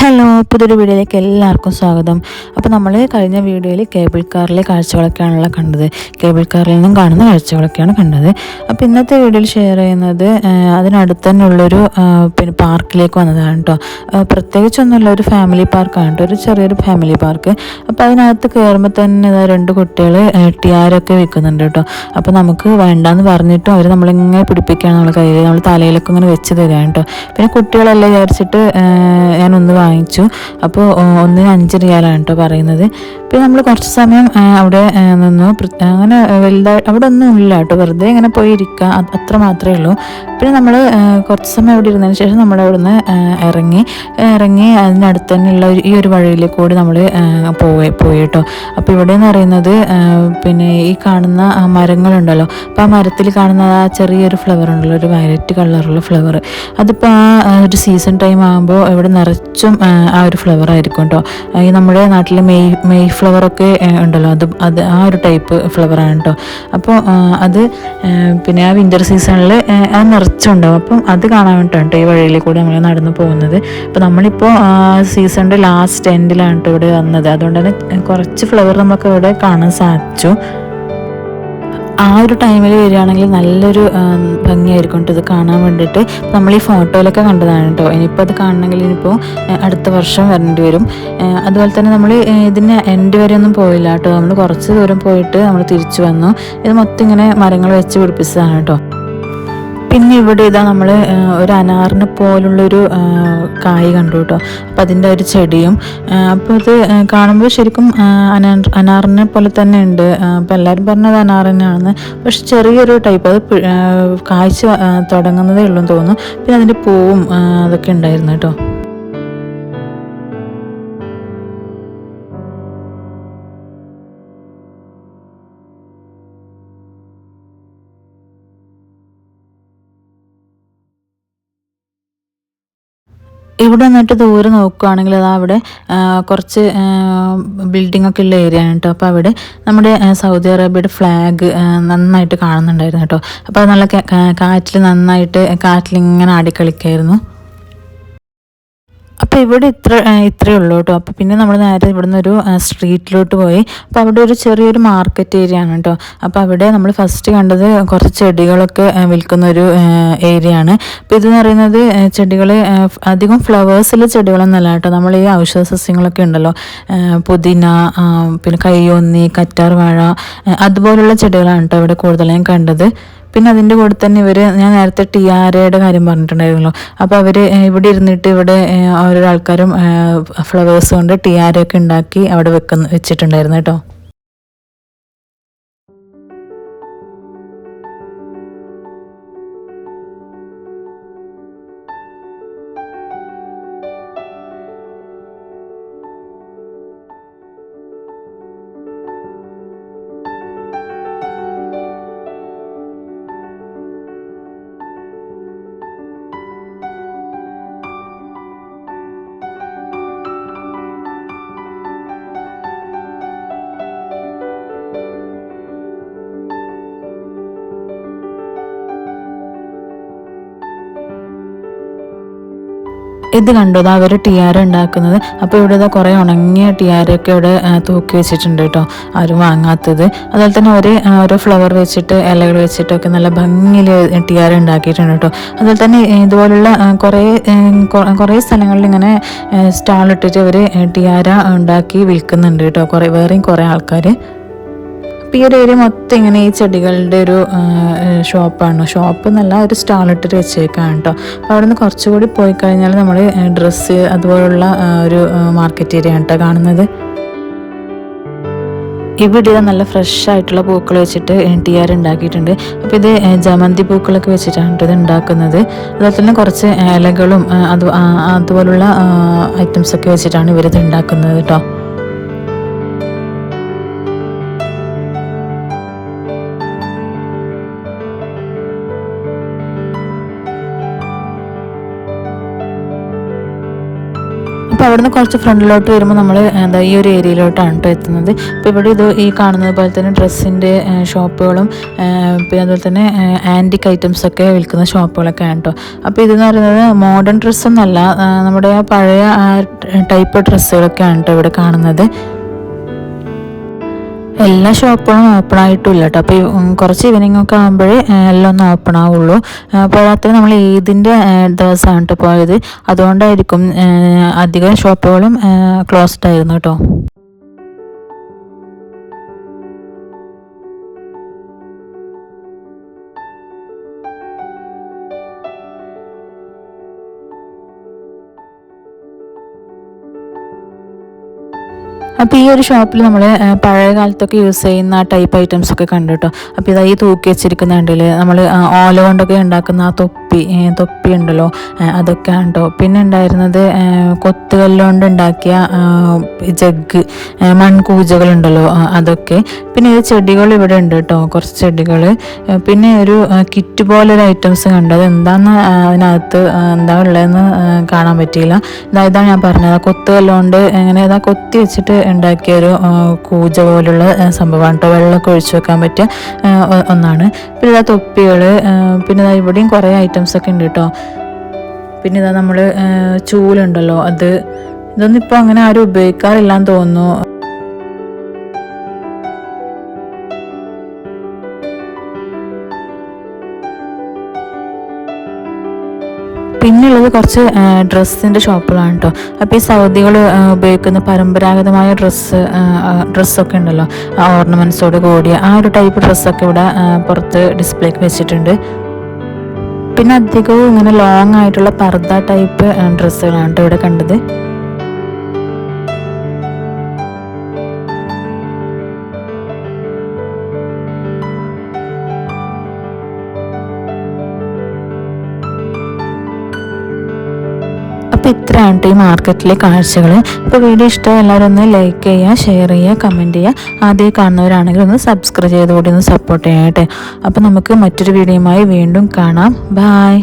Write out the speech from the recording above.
Hello പുതിയൊരു വീഡിയോയിലേക്ക് എല്ലാവർക്കും സ്വാഗതം. അപ്പോൾ നമ്മൾ കഴിഞ്ഞ വീഡിയോയിൽ കേബിൾ കാറിലെ കാഴ്ചകളൊക്കെയാണല്ലോ കണ്ടത്. കേബിൾ കാറിൽ നിന്നും കാണുന്ന കാഴ്ചകളൊക്കെയാണ് കണ്ടത്. അപ്പോൾ ഇന്നത്തെ വീഡിയോയിൽ ഷെയർ ചെയ്യുന്നത് അതിനടുത്ത് തന്നെ ഉള്ളൊരു പിന്നെ പാർക്കിലേക്ക് വന്നതാണ് കേട്ടോ പ്രത്യേകിച്ചൊന്നുമില്ല ഒരു ഫാമിലി പാർക്കാണ് കേട്ടോ ഒരു ചെറിയൊരു ഫാമിലി പാർക്ക്. അപ്പോൾ അതിനകത്ത് കയറുമ്പോൾ തന്നെ രണ്ട് കുട്ടികൾ ടിയാരൊക്കെ വെക്കുന്നുണ്ട് കേട്ടോ അപ്പോൾ നമുക്ക് വേണ്ടാന്ന് പറഞ്ഞിട്ടും അവർ നമ്മളിങ്ങനെ പിടിപ്പിക്കുകയാണ് നമ്മൾ കയ്യിൽ നമ്മൾ തലയിലൊക്കെ ഇങ്ങനെ വെച്ച് തരാം കേട്ടോ പിന്നെ കുട്ടികളെല്ലാം വിചാരിച്ചിട്ട് ഞാനൊന്ന് വാങ്ങിച്ചു. അപ്പോൾ ഒന്നിന് അഞ്ച് റിയാലാണ് കേട്ടോ പറയുന്നത്. പിന്നെ നമ്മൾ കുറച്ച് സമയം അവിടെ നിന്നു. അങ്ങനെ വലുതായി അവിടെ ഒന്നും ഇല്ല കേട്ടോ. വെറുതെ ഇങ്ങനെ പോയി ഇരിക്കുക അത്ര മാത്രമേ ഉള്ളൂ. പിന്നെ നമ്മൾ കുറച്ച് സമയം അവിടെ ഇരുന്നതിന് ശേഷം നമ്മൾ അവിടെ നിന്ന് ഇറങ്ങി ഇറങ്ങി അതിനടുത്ത് തന്നെയുള്ള ഈ ഒരു വഴിയിലേക്ക് കൂടി നമ്മൾ പോയി പോയി കേട്ടോ. അപ്പോൾ ഇവിടെ എന്ന് പറയുന്നത് പിന്നെ ഈ കാണുന്ന ആ മരങ്ങളുണ്ടല്ലോ. അപ്പോൾ ആ മരത്തിൽ കാണുന്ന ആ ചെറിയൊരു ഫ്ലവർ ഉണ്ടല്ലോ. ഒരു വയലറ്റ് കളറുള്ള ഫ്ലവർ അതിപ്പോൾ ആ ഒരു സീസൺ ടൈം ആകുമ്പോൾ ഇവിടെ നിറച്ചും ആ, ഒരു ഫ്ലവർ ആയിരിക്കും കേട്ടോ. ഈ നമ്മുടെ നാട്ടിലെ മെയ് മെയ് ഫ്ലവറൊക്കെ ഉണ്ടല്ലോ. അത് അത് ആ ഒരു ടൈപ്പ് ഫ്ലവറാണ് കേട്ടോ അപ്പോൾ അത് പിന്നെ ആ വിന്റർ സീസണിൽ അത് നിറച്ചുണ്ടാവും അപ്പം അത് കാണാൻ വേണ്ടിയിട്ടാണ് കേട്ടോ ഈ വഴിയിൽ കൂടെ നമ്മൾ നടന്നു പോകുന്നത്. അപ്പോൾ നമ്മളിപ്പോൾ സീസണിന്റെ ലാസ്റ്റ് എൻഡിലാണ് കേട്ടോ ഇവിടെ വന്നത്. അതുകൊണ്ട് തന്നെ കുറച്ച് ഫ്ലവർ നമുക്ക് ഇവിടെ കാണാൻ സാധിച്ചു. ആ ഒരു ടൈമിൽ വരികയാണെങ്കിൽ നല്ലൊരു ഭംഗിയായിരിക്കും കേട്ടോ ഇത് കാണാൻ വേണ്ടിയിട്ട്. നമ്മൾ ഈ ഫോട്ടോയിലൊക്കെ കണ്ടതാണ് കേട്ടോ ഇനിയിപ്പോൾ അത് കാണണമെങ്കിൽ ഇനിയിപ്പോൾ അടുത്ത വർഷം വരേണ്ടി വരും. അതുപോലെ തന്നെ നമ്മൾ ഇതിന് എൻഡ് വരെ ഒന്നും പോയില്ല കേട്ടോ നമ്മൾ കുറച്ച് ദൂരം പോയിട്ട് നമ്മൾ തിരിച്ചു വന്നു. ഇത് മൊത്തം ഇങ്ങനെ മരങ്ങൾ വെച്ച് പിടിപ്പിച്ചതാണ് കേട്ടോ പിന്നെ ഇവിടെ ഇതാ നമ്മൾ ഒരു അനാറിനെ പോലുള്ളൊരു കായ് കണ്ടു കേട്ടോ അപ്പം അതിന്റെ ഒരു ചെടിയും അപ്പോൾ ഇത് കാണുമ്പോൾ ശരിക്കും അനാ അനാർ അനാറിനെ പോലെ തന്നെ ഉണ്ട്. അപ്പം എല്ലാവരും പറഞ്ഞത് അനാറിനാണെന്ന് പക്ഷെ ചെറിയൊരു ടൈപ്പ് അത് കായ്ച്ച് തുടങ്ങുന്നതേ ഉള്ളൂ തോന്നുന്നു. പിന്നെ അതിന്റെ പൂവും അതൊക്കെ ഉണ്ടായിരുന്നു കേട്ടോ ഇവിടെ നിന്നിട്ട് ദൂരെ നോക്കുകയാണെങ്കിൽ അതാ അവിടെ കുറച്ച് ബിൽഡിംഗ് ഒക്കെ ഉള്ള ഏരിയ ആണ് കേട്ടോ അപ്പോൾ അവിടെ നമ്മുടെ സൗദി അറേബ്യയുടെ ഫ്ലാഗ് നന്നായിട്ട് കാണുന്നുണ്ടായിരുന്നു കേട്ടോ അപ്പോൾ അത് നല്ല കാറ്റിൽ നന്നായിട്ട് കാറ്റിലിങ്ങനെ ആടിക്കളിക്കായിരുന്നു. അപ്പോൾ ഇവിടെ ഇത്ര ഇത്രയേ ഉള്ളൂ കേട്ടോ അപ്പോൾ പിന്നെ നമ്മൾ നേരെ ഇവിടുന്ന് ഒരു സ്ട്രീറ്റിലോട്ട് പോയി. അപ്പോൾ അവിടെ ഒരു ചെറിയൊരു മാർക്കറ്റ് ഏരിയ ആണ് കേട്ടോ അപ്പോൾ അവിടെ നമ്മൾ ഫസ്റ്റ് കണ്ടത് കുറച്ച് ചെടികളൊക്കെ വിൽക്കുന്ന ഒരു ഏരിയ ആണ്. അപ്പോൾ ഇതെന്ന് പറയുന്നത് ചെടികൾ അധികം ഫ്ലവേഴ്സിലെ ചെടികളൊന്നുമല്ല കേട്ടോ നമ്മൾ ഈ ഔഷധ സസ്യങ്ങളൊക്കെ ഉണ്ടല്ലോ. പുതിന പിന്നെ കയ്യൊന്നി കറ്റാർ വാഴ അതുപോലുള്ള ചെടികളാണ് കേട്ടോ ഇവിടെ കൂടുതലായും കണ്ടത്. പിന്നെ അതിന്റെ കൂടെ തന്നെ ഇവർ ഞാൻ നേരത്തെ ടി ആരയുടെ കാര്യം പറഞ്ഞിട്ടുണ്ടായിരുന്നല്ലോ. അപ്പോൾ അവർ ഇവിടെ ഇരുന്നിട്ട് ഇവിടെ ഓരോ ആൾക്കാരും ഫ്ലവേഴ്സ് കൊണ്ട് ടിയാരയൊക്കെ ഉണ്ടാക്കി അവിടെ വെക്കുന്ന വെച്ചിട്ടുണ്ടായിരുന്നു കേട്ടോ. ഇത് കണ്ടോ? ദാ അവർ ടിയാര ഉണ്ടാക്കുന്നത്. അപ്പോൾ ഇവിടെ ഇതാ കുറേ ഉണങ്ങിയ ടിയാരയൊക്കെ ഇവിടെ തൂക്കി വെച്ചിട്ടുണ്ട് കേട്ടോ. ആരും വാങ്ങാത്തത്. അതുപോലെ തന്നെ അവർ ഓരോ ഫ്ലവർ വെച്ചിട്ട് ഇലകൾ വെച്ചിട്ടൊക്കെ നല്ല ഭംഗിയിൽ ടിയാര ഉണ്ടാക്കിയിട്ടുണ്ട് കേട്ടോ. അതുപോലെ തന്നെ ഇതുപോലുള്ള കുറേ കുറേ സ്ഥലങ്ങളിൽ ഇങ്ങനെ സ്റ്റാൾ ഇട്ടിട്ട് അവർ ടിയാര ഉണ്ടാക്കി വിൽക്കുന്നുണ്ട് കേട്ടോ. കുറേ വേറെയും കുറേ ആൾക്കാർ ഈ ഏരിയ മൊത്തം ഇങ്ങനെ ഈ ചെടികളുടെ ഒരു ഷോപ്പാണ് ഷോപ്പ് എന്നല്ല ഒരു സ്റ്റാൾ ഇട്ടിട്ട് വെച്ചേക്കാണ് കേട്ടോ അപ്പോൾ അവിടെ നിന്ന് കുറച്ചുകൂടി പോയി കഴിഞ്ഞാൽ നമ്മൾ ഡ്രസ്സ് അതുപോലുള്ള ഒരു മാർക്കറ്റ് ഏരിയ ആണ് കേട്ടോ കാണുന്നത്. ഇവിടെ നല്ല ഫ്രഷ് ആയിട്ടുള്ള പൂക്കൾ വെച്ചിട്ട് ടി ആർ ഉണ്ടാക്കിയിട്ടുണ്ട്. അപ്പോൾ ഇത് ജമന്തി പൂക്കളൊക്കെ വെച്ചിട്ടാണ് ഇത് ഉണ്ടാക്കുന്നത്. അതുപോലെ തന്നെ കുറച്ച് ഇലകളും അതുപോലുള്ള ഐറ്റംസൊക്കെ വെച്ചിട്ടാണ് ഇവരിത് ഉണ്ടാക്കുന്നത് കേട്ടോ അപ്പോൾ അവിടുന്ന് കുറച്ച് ഫ്രണ്ടിലോട്ട് വരുമ്പോൾ നമ്മൾ എന്താ ഈ ഒരു ഏരിയയിലോട്ടാണ് കേട്ടോ എത്തുന്നത്. അപ്പോൾ ഇവിടെ ഇത് ഈ കാണുന്നത് പോലെ തന്നെ ഡ്രസ്സിന്റെ ഷോപ്പുകളും പിന്നെ അതുപോലെ തന്നെ ആന്റിക് ഐറ്റംസ് ഒക്കെ വിൽക്കുന്ന ഷോപ്പുകളൊക്കെ ആണ് കേട്ടോ അപ്പോൾ ഇതെന്ന് പറയുന്നത് മോഡേൺ ഡ്രസ്സൊന്നല്ല നമ്മുടെ പഴയ ടൈപ്പ് ഡ്രസ്സുകളൊക്കെ ആണ് കേട്ടോ ഇവിടെ കാണുന്നത്. എല്ലാ ഷോപ്പുകളും ഓപ്പൺ ആയിട്ടില്ല കേട്ടോ അപ്പോൾ കുറച്ച് ഈവനിങ് ഒക്കെ ആകുമ്പോഴേ എല്ലാം ഒന്ന് ഓപ്പൺ ആവുള്ളൂ പോരാത്ത നമ്മൾ ഏതിന്റെ ദിവസമാണ് കേട്ടോ പോയത്. അതുകൊണ്ടായിരിക്കും അധികം ഷോപ്പുകളും ക്ലോസ്ഡ് ആയിരുന്നു കേട്ടോ അപ്പോൾ ഈ ഒരു ഷോപ്പിൽ നമ്മൾ പഴയ കാലത്തൊക്കെ യൂസ് ചെയ്യുന്ന ടൈപ്പ് ഐറ്റംസ് ഒക്കെ കണ്ടു കേട്ടോ. അപ്പോൾ ഇതായി തൂക്കി വെച്ചിരിക്കുന്ന കണ്ടില്ലേ? നമ്മൾ ഓല കൊണ്ടൊക്കെ ഉണ്ടാക്കുന്ന ആ തൊപ്പി തൊപ്പി തൊപ്പി ഉണ്ടല്ലോ അതൊക്കെ കേട്ടോ പിന്നെ ഉണ്ടായിരുന്നത് കൊത്തുകല്ലുകൊണ്ട് ഉണ്ടാക്കിയ ജഗ് മൺകൂജകളുണ്ടല്ലോ അതൊക്കെ. പിന്നെ ഇത് ചെടികൾ ഇവിടെ ഉണ്ട് കേട്ടോ കുറച്ച് ചെടികൾ. പിന്നെ ഒരു കിറ്റ് പോലൊരു ഐറ്റംസ് കണ്ടത് എന്താന്ന് അതിനകത്ത് എന്താ ഉള്ളതെന്ന് കാണാൻ പറ്റിയില്ല. ഇതാണ് ഞാൻ പറഞ്ഞത്. കൊത്തുകല്ലുകൊണ്ട് എങ്ങനെ ഇതാ കൊത്തി വെച്ചിട്ട് ഉണ്ടാക്കിയ ഒരു കൂജ പോലുള്ള സംഭവമാണ് കേട്ടോ. വെള്ളമൊക്കെ ഒഴിച്ചു വെക്കാൻ പറ്റിയ ഒന്നാണ്. പിന്നെ ഇതാ തൊപ്പികൾ പിന്നെ ഇവിടെയും കുറേ ഐറ്റംസ് ഒക്കെ ഉണ്ട് കേട്ടോ പിന്നെ ഇതാ നമ്മൾ ചൂലുണ്ടല്ലോ അത് ഇതൊന്നും ഇപ്പോൾ അങ്ങനെ ആരും ഉപയോഗിക്കാറില്ലാന്ന് തോന്നുന്നു. പിന്നെയുള്ളത് കുറച്ച് ഡ്രസ്സിന്റെ ഷോപ്പുകളാണ് കേട്ടോ. അപ്പോൾ ഈ സൗദികൾ ഉപയോഗിക്കുന്ന പരമ്പരാഗതമായ ഡ്രസ്സ് ഡ്രസ്സൊക്കെ ഉണ്ടല്ലോ. ഓർണമെന്റ്സോട് കൂടിയ ആ ഒരു ടൈപ്പ് ഡ്രസ്സൊക്കെ ഇവിടെ പുറത്ത് ഡിസ്പ്ലേക്ക് വെച്ചിട്ടുണ്ട്. പിന്നെ അധികവും ഇങ്ങനെ ലോങ് ആയിട്ടുള്ള പർദ്ദ ടൈപ്പ് ഡ്രസ്സുകളാണ് കേട്ടോ ഇവിടെ കണ്ടത്. അപ്പോൾ ഇത്രയാണ് ഈ മാർക്കറ്റിലെ കാഴ്ചകൾ. ഇപ്പോൾ വീഡിയോ ഇഷ്ടം എല്ലാവരും ഒന്ന് ലൈക്ക് ചെയ്യുക ഷെയർ ചെയ്യുക കമന്റ് ചെയ്യുക. ആദ്യം കാണുന്നവരാണെങ്കിൽ ഒന്ന് സബ്സ്ക്രൈബ് ചെയ്തുകൂടി ഒന്ന് സപ്പോർട്ട് ചെയ്യട്ടെ അപ്പോൾ നമുക്ക് മറ്റൊരു വീഡിയോയുമായി വീണ്ടും കാണാം. ബായ്